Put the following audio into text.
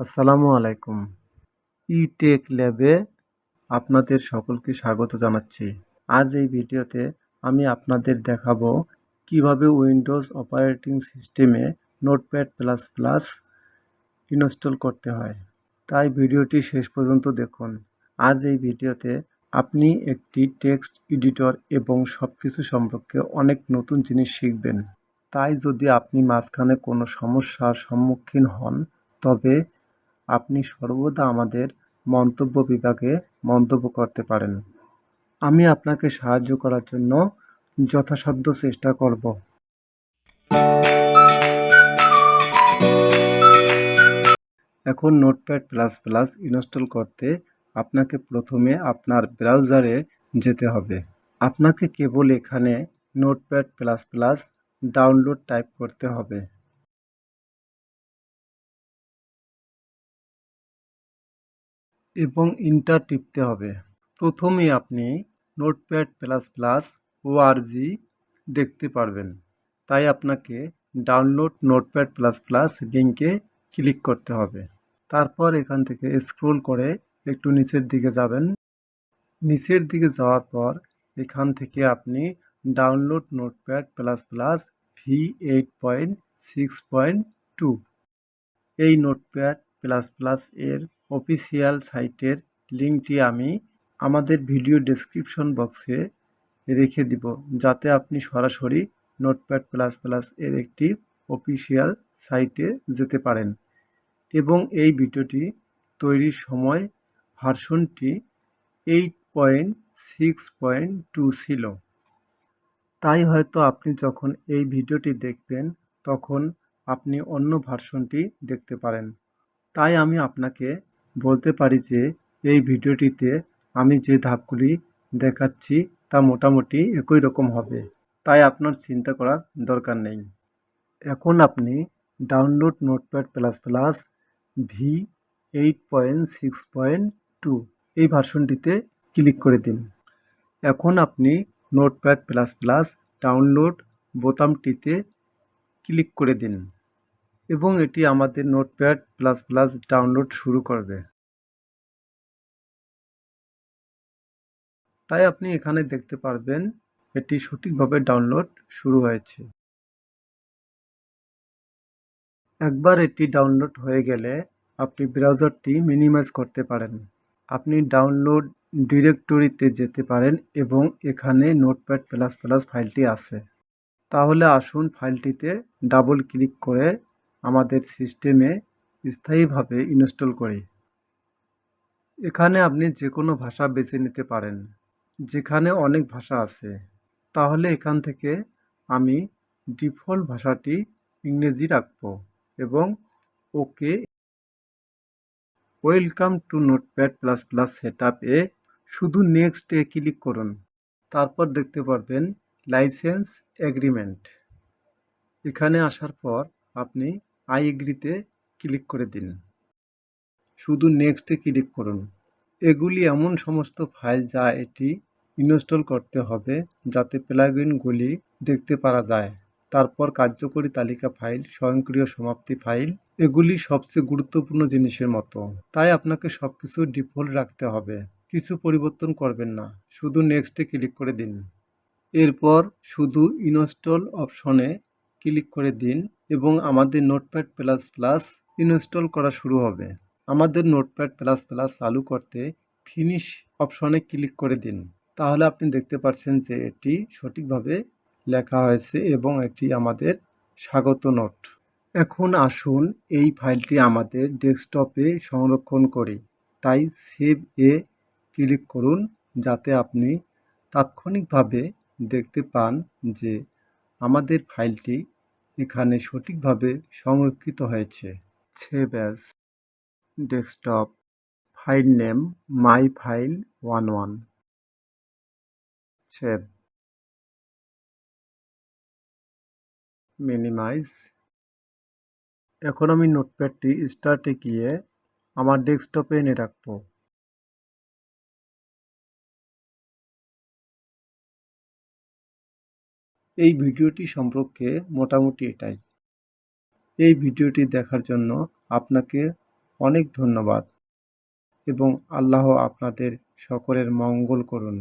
আসসালামু আলাইকুম। ই টেক ল্যাবে আপনাদের সকলকে স্বাগত জানাচ্ছি। আজ এই ভিডিওতে আমি আপনাদের দেখাবো কীভাবে উইন্ডোজ অপারেটিং সিস্টেমে নোটপ্যাড প্লাস প্লাস ইনস্টল করতে হয়। তাই ভিডিওটি শেষ পর্যন্ত দেখুন। আজ এই ভিডিওতে আপনি একটি টেক্সট এডিটর এবং সব কিছু সম্পর্কে অনেক নতুন জিনিস শিখবেন। তাই যদি আপনি মাঝখানে কোনো সমস্যার সম্মুখীন হন, তবে আপনি সর্বদা আমাদের মন্তব্য বিভাগে মন্তব্য করতে পারেন। আমি আপনাকে সাহায্য করার জন্য যথাসাধ্য চেষ্টা করব। এখন নোটপ্যাড প্লাস প্লাস ইনস্টল করতে আপনাকে প্রথমে আপনার ব্রাউজারে যেতে হবে। আপনাকে কেবল এখানে Notepad plus plus download type করতে হবে। এবং ইন্টার টিপতে হবে। প্রথমে আপনি নোটপ্যাড প্লাস প্লাস ওআরজি দেখতে পারবেন। তাই আপনাকে ডাউনলোড নোটপ্যাড প্লাস প্লাস লিঙ্কে ক্লিক করতে হবে। তারপর এখান থেকে স্ক্রোল করে একটু নিচের দিকে যাবেন। নিচের দিকে যাওয়ার পর এখান থেকে আপনি download Notepad plus plus V eight point six point two এই নোটপ্যাড প্লাস প্লাস এর অফিসিয়াল সাইটের লিঙ্কটি আমি আমাদের ভিডিও ডেসক্রিপশন বক্সে রেখে দিব, যাতে আপনি সরাসরি নোটপ্যাড প্লাস প্লাস এর একটি অফিসিয়াল সাইটে যেতে পারেন। এবং এই ভিডিওটি তৈরির সময় ভার্সনটি eight point six point two ছিল। তাই হয়তো আপনি যখন এই ভিডিওটি দেখবেন, তখন আপনি অন্য ভার্সনটি দেখতে পারেন। তাই আমি আপনাকে বলতে পারি যে এই ভিডিওটিতে আমি যে ধাপগুলি দেখাচ্ছি তা মোটামুটি একই রকম হবে। তাই আপনার চিন্তা করার দরকার নেই। এখন আপনি download Notepad plus plus V eight point six point two এই ভার্সনটিতে ক্লিক করে দিন। এখন আপনি নোটপ্যাড প্লাস প্লাস ডাউনলোড বোতামটিতে ক্লিক করে দিন। এবং এটি আমাদের নোটপ্যাড প্লাস প্লাস ডাউনলোড শুরু করবে। তাই আপনি এখানে দেখতে পারবেন, এটি সঠিকভাবে ডাউনলোড শুরু হয়েছে। একবার এটি ডাউনলোড হয়ে গেলে আপনি ব্রাউজারটি মিনিমাইজ করতে পারেন। আপনি ডাউনলোড ডিরেক্টরিতে যেতে পারেন এবং এখানে নোটপ্যাড প্লাস প্লাস ফাইলটি আছে। তাহলে আসুন ফাইলটিতে ডাবল ক্লিক করে আমাদের সিস্টেমে স্থায়ীভাবে ইনস্টল করি। এখানে আপনি যে কোনো ভাষা বেছে নিতে পারেন, যেখানে অনেক ভাষা আছে। তাহলে এখান থেকে আমি ডিফল্ট ভাষাটি ইংরেজি রাখব এবং okay welcome to Notepad plus plus set এ শুধু নেক্সটে ক্লিক করুন। তারপর দেখতে পারবেন লাইসেন্স এগ্রিমেন্ট। এখানে আসার পর আপনি আই এগ্রিতে ক্লিক করে দিন। শুধু নেক্সটে ক্লিক করুন। এগুলি এমন সমস্ত ফাইল যা এটি ইনস্টল করতে হবে যাতে প্লাগইনগুলি দেখতে পারা যায়। তারপর কার্যকরী তালিকা ফাইল, স্বয়ংক্রিয় সমাপ্তি ফাইল, এগুলি সবচেয়ে গুরুত্বপূর্ণ জিনিসের মতো। তাই আপনাকে সব কিছু ডিফল্ট রাখতে হবে। কিছু পরিবর্তন করবেন না। শুধু নেক্সটে ক্লিক করে দিন। এরপর শুধু ইনস্টল অপশনে ক্লিক করে দিন। এবং আমাদের নোটপ্যাড প্লাস প্লাস ইনস্টল করা শুরু হবে। আমাদের নোটপ্যাড প্লাস প্লাস চালু করতে ফিনিশ অপশনে ক্লিক করে দিন। তাহলে আপনি দেখতে পাচ্ছেন যে এটি সঠিকভাবে লেখা হয়েছে এবং এটি আমাদের স্বাগত নোট। এখন আসুন এই ফাইলটি আমাদের ডেস্কটপে সংরক্ষণ করি। তাই সেভ এ ক্লিক করুন যাতে আপনি তাৎক্ষণিকভাবে দেখতে পান যে আমাদের ফাইলটি এখানে সঠিকভাবে সংরক্ষিত হয়েছে। Save as desktop, file name, my file one one. Save minimize. এখন আমি নোটপ্যাডটি স্টার্টে গিয়ে আমার ডেস্কটপে এনে রাখব। এই ভিডিওটি সম্পর্কে মোটামুটি এটাই। এই ভিডিওটি দেখার জন্য আপনাকে অনেক ধন্যবাদ এবং আল্লাহ আপনাদের সকলের মঙ্গল করুন।